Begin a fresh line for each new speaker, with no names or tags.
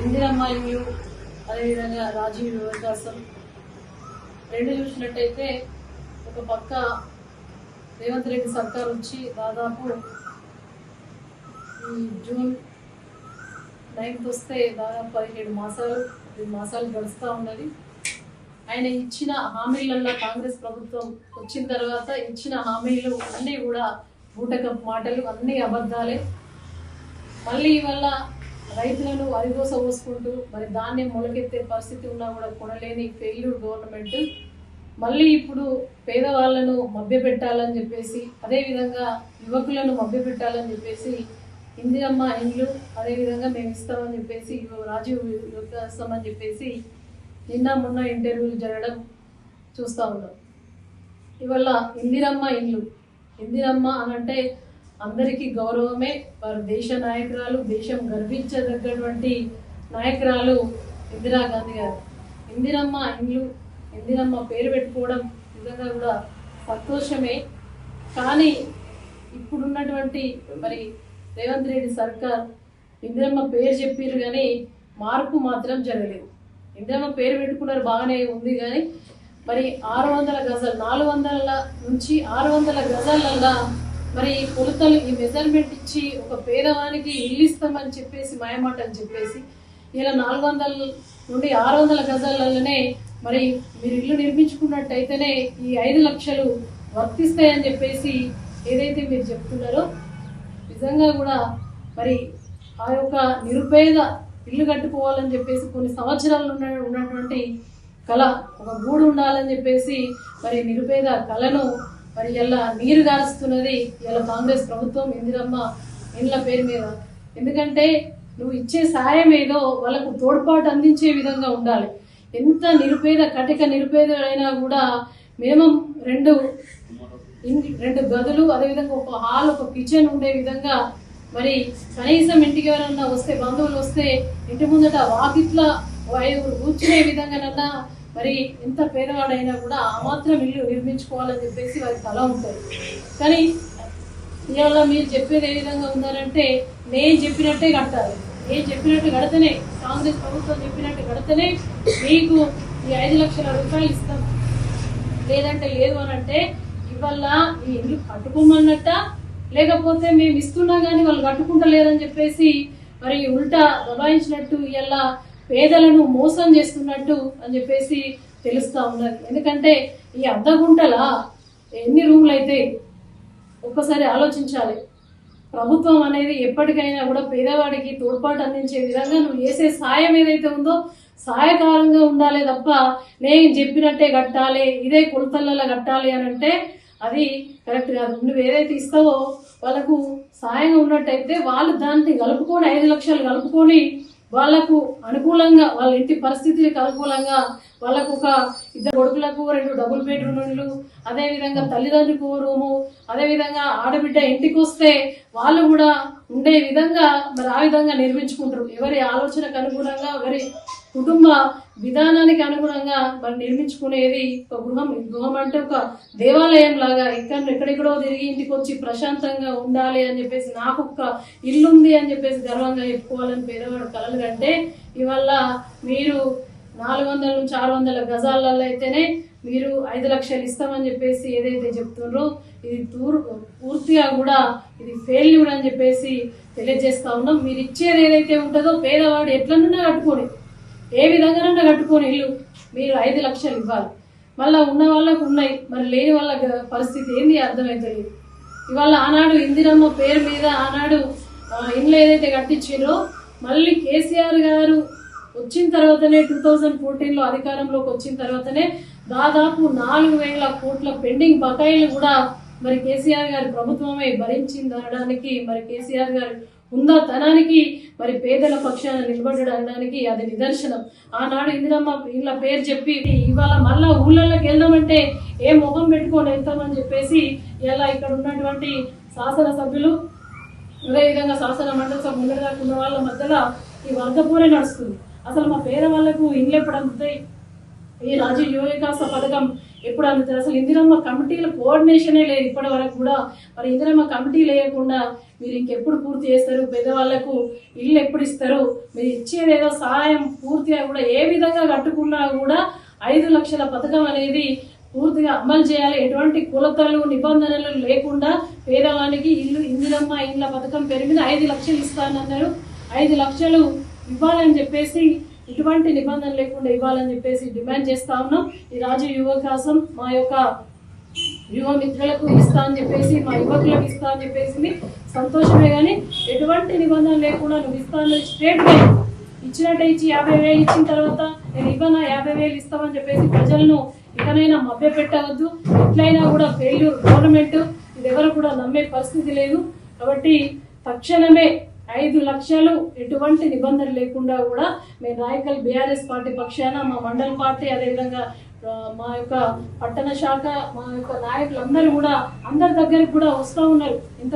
ఇందిరమ్మ ఇల్లు అదేవిధంగా రాజీవ్ వికాసం రెండు చూసినట్టయితే ఒక పక్క రేవంత్ రెడ్డి సర్కార్ వచ్చి దాదాపు ఈ జూన్ నైన్త్ వస్తే దాదాపు పదిహేడు మాసాలు పది మాసాలు గడుస్తూ ఉన్నది. ఆయన ఇచ్చిన హామీలల్లో కాంగ్రెస్ ప్రభుత్వం వచ్చిన తర్వాత ఇచ్చిన హామీలు అన్నీ కూడా బూటకపు మాటలు అన్నీ అబద్ధాలే. మళ్ళీ ఇవల్ల రైతులను వరిదోస పోసుకుంటూ మరి ధాన్యం మొలకెత్తే పరిస్థితి ఉన్నా కూడా కొనలేని ఫెయిల్యూర్ గవర్నమెంట్ మళ్ళీ ఇప్పుడు పేదవాళ్ళను మభ్యపెట్టాలని చెప్పేసి అదేవిధంగా యువకులను మభ్యపెట్టాలని చెప్పేసి ఇందిరమ్మ ఇండ్లు అదేవిధంగా మేము ఇస్తామని చెప్పేసి రాజీవ్ ఇస్తామని చెప్పేసి నిన్న మొన్న ఇంటర్వ్యూలు జరగడం చూస్తూ ఉన్నాం. ఇవల్ల ఇందిరమ్మ ఇండ్లు. ఇందిరమ్మ అనంటే అందరికీ గౌరవమే. వారు దేశ నాయకురాలు దేశం గర్వించదగ్గటువంటి నాయకురాలు ఇందిరాగాంధీ గారు. ఇందిరమ్మ ఇండ్లు ఇందిరమ్మ పేరు పెట్టుకోవడం నిజంగా కూడా సంతోషమే. కానీ ఇప్పుడున్నటువంటి మరి రేవంత్ రెడ్డి సర్కార్ ఇందిరమ్మ పేరు చెప్పారు కానీ మార్పు మాత్రం జరగలేదు. ఇందిరమ్మ పేరు పెట్టుకున్నారు బాగానే ఉంది కానీ మరి ఆరు వందల గజాలు నాలుగు వందల నుంచి ఆరు వందల గజాలల్లా మరి ఈ కొలతలు ఈ మెజర్మెంట్ ఇచ్చి ఒక పేదవానికి ఇల్లు ఇస్తామని చెప్పేసి మాయమాట అని చెప్పేసి ఇలా నాలుగు వందల నుండి ఆరు వందల గజాలలోనే మరి మీరు ఇల్లు నిర్మించుకున్నట్టయితేనే ఈ ఐదు లక్షలు వర్తిస్తాయని చెప్పేసి ఏదైతే మీరు చెప్తున్నారో నిజంగా కూడా మరి ఆ యొక్క నిరుపేద ఇల్లు కట్టుకోవాలని చెప్పేసి కొన్ని సంవత్సరాలు ఉన్న ఉన్నటువంటి కళ ఒక గూడు ఉండాలని చెప్పేసి మరి నిరుపేద కళను మరి ఇలా నీరు గారుస్తున్నది. ఇలా కాంగ్రెస్ ప్రభుత్వం ఇందిరమ్మ ఇండ్ల పేరు మీద. ఎందుకంటే నువ్వు ఇచ్చే సాయం ఏదో వాళ్ళకు తోడ్పాటు అందించే విధంగా ఉండాలి. ఎంత నిరుపేద కటిక నిరుపేదైనా కూడా మినిమం రెండు రెండు గదులు అదేవిధంగా ఒక హాల్ ఒక కిచెన్ ఉండే విధంగా మరి కనీసం ఇంటికి ఎవరన్నా వస్తే బంధువులు వస్తే ఇంటి ముందట వాకిట్ల వాయువులు కూర్చునే విధంగానన్నా మరి ఎంత పేదవాడైనా కూడా ఆ మాత్రం ఇల్లు నిర్మించుకోవాలని చెప్పేసి వారి కళ ఉంటుంది. కానీ ఇవాళ మీరు చెప్పేది ఏ విధంగా ఉన్నారంటే నేను చెప్పినట్టే కట్టాలి నేను చెప్పినట్టు కడితేనే కాంగ్రెస్ ప్రభుత్వం చెప్పినట్టు కడితేనే మీకు ఈ ఐదు లక్షల రూపాయలు ఇస్తాం. లేదంటే లేదు అని అంటే ఇవల్ల ఈ ఇల్లు కట్టుకోమన్నట్ట లేకపోతే మేము ఇస్తున్నా కానీ వాళ్ళు కట్టుకుంటలేరని చెప్పేసి మరి ఉల్టా దబాయించినట్టు ఇలా పేదలను మోసం చేస్తున్నట్టు అని చెప్పేసి తెలుస్తా ఉన్నది. ఎందుకంటే ఈ అర్ధగుంటల ఎన్ని రూములు అయితే ఒక్కసారి ఆలోచించాలి. ప్రభుత్వం అనేది ఎప్పటికైనా కూడా పేదవాడికి తోడ్పాటు అందించే విధంగా నువ్వు చేసే సాయం ఏదైతే ఉందో సహాయకారంగా ఉండాలి తప్ప నేను చెప్పినట్టే కట్టాలి ఇదే కొలతలలో కట్టాలి అని అంటే అది కరెక్ట్ కాదు. నువ్వు ఏదైతే ఇస్తావో వాళ్ళకు సాయంగా ఉన్నట్టయితే వాళ్ళు దాన్ని కలుపుకొని ఐదు లక్షలు కలుపుకొని వాళ్ళకు అనుకూలంగా వాళ్ళ ఇంటి పరిస్థితులకు అనుకూలంగా వాళ్ళకు ఒక ఇద్దరు కొడుకులకు రెండు డబుల్ బెడ్రూమ్లు అదేవిధంగా తల్లిదండ్రులకు రూము అదేవిధంగా ఆడబిడ్డ ఇంటికి వస్తే వాళ్ళు కూడా ఉండే విధంగా మరి ఆ విధంగా నిర్మించుకుంటారు. ఎవరి ఆలోచనకు అనుగుణంగా ఎవరి కుటుంబ విధానానికి అనుగుణంగా మరి నిర్మించుకునేది ఒక గృహం. గృహం అంటే ఒక దేవాలయం లాగా ఇక్కడ ఎక్కడెక్కడో తిరిగి ఇంటికి వచ్చి ప్రశాంతంగా ఉండాలి అని చెప్పేసి నాకు ఒక ఇల్లు ఉంది అని చెప్పేసి గర్వంగా చెప్పుకోవాలని పేదవాడు కలలు కంటే ఇవల్ల మీరు నాలుగు వందల నుంచి ఆరు వందల గజాలలో అయితేనే మీరు ఐదు లక్షలు ఇస్తామని చెప్పేసి ఏదైతే చెప్తున్నారో ఇది తూర్ పూర్తిగా కూడా ఇది ఫెయిల్యూర్ అని చెప్పేసి తెలియజేస్తా ఉన్నాం. మీరు ఇచ్చేది ఏదైతే ఉంటుందో పేదవాడు ఎట్లనున్నా కట్టుకోండి ఏ విధంగానైనా కట్టుకొని ఇల్లు మీరు ఐదు లక్షలు ఇవ్వాలి. మళ్ళీ ఉన్న వాళ్ళకు ఉన్నాయి మరి లేని వాళ్ళ పరిస్థితి ఏంది అర్థమవుతుంది ఇవాళ ఆనాడు ఇందిరమ్మ పేరు మీద ఆనాడు ఇండ్లు ఏదైతే కట్టించారో మళ్ళీ కేసీఆర్ గారు వచ్చిన తర్వాతనే టూ థౌజండ్ ఫోర్టీన్లో అధికారంలోకి వచ్చిన తర్వాతనే దాదాపు నాలుగు వేల కోట్ల పెండింగ్ బకాయిలు కూడా మరి కేసీఆర్ గారి ప్రభుత్వమే భరించింది అనడానికి మరి కేసీఆర్ గారు ఉందాతనానికి మరి పేదల పక్షాన నిలబడడానికి అది నిదర్శనం. ఆనాడు ఇందిరమ్మ ఇలా పేరు చెప్పి ఇవాళ మళ్ళా ఊళ్ళల్లోకి వెళ్దామంటే ఏ ముఖం పెట్టుకొని వెళ్తామని చెప్పేసి ఇలా ఇక్కడ ఉన్నటువంటి శాసనసభ్యులు అదేవిధంగా శాసన మండలి సభ ముందరగా ఉన్న వాళ్ళ మధ్యలో ఈ వర్గపూరే నడుస్తుంది. అసలు మా పేద వాళ్ళకు ఇండ్లు ఎప్పుడు అందుతాయి? ఈ రాజు యువ పథకం ఎప్పుడు అందుతుంది? అసలు ఇందిరమ్మ కమిటీల కోఆర్డినేషనే లేదు ఇప్పటి వరకు కూడా. మరి ఇందిరమ్మ కమిటీ లేకుండా మీరు ఇంకెప్పుడు పూర్తి చేస్తారు? పేదవాళ్ళకు ఇల్లు ఎప్పుడు ఇస్తారు? మీరు ఇచ్చేది ఏదో సహాయం పూర్తిగా కూడా ఏ విధంగా కట్టుకున్నా కూడా ఐదు లక్షల పథకం అనేది పూర్తిగా అమలు చేయాలి. ఎటువంటి కులతలు నిబంధనలు లేకుండా పేదవానికి ఇల్లు ఇందిరమ్మ ఇండ్ల పథకం పేరు మీద ఐదు లక్షలు ఇస్తానన్నారు ఐదు లక్షలు ఇవ్వాలని చెప్పేసి ఇటువంటి నిబంధన లేకుండా ఇవ్వాలని చెప్పేసి డిమాండ్ చేస్తా ఉన్నాం. ఈ రాజు యువకాసం మా యొక్క యువ మిత్రులకు ఇస్తా అని చెప్పేసి మా యువకులకు ఇస్తా అని చెప్పేసి సంతోషమే కానీ ఎటువంటి నిబంధన లేకుండా నువ్వు ఇస్తాను అని స్ట్రేట్ ఇచ్చినట్టే ఇచ్చి యాభై వేలు ఇచ్చిన తర్వాత నేను ఇవ్వనా? యాభై వేలు ఇస్తామని చెప్పేసి ప్రజలను ఇకనైనా మభ్య పెట్టవద్దు. ఎట్లయినా కూడా ఫెయిల్యూర్ గవర్నమెంట్ ఇది ఎవరు కూడా నమ్మే పరిస్థితి లేదు. కాబట్టి తక్షణమే ఐదు లక్షలు ఎటువంటి నిబంధన లేకుండా కూడా మేము రాయకల్ బీఆర్ఎస్ పార్టీ పక్షాన మా మండల పార్టీ అదేవిధంగా మా యొక్క పట్టణ శాఖ మా యొక్క నాయకులందరూ కూడా అందరి దగ్గరికి కూడా వస్తూ ఉన్నారు. ఇంత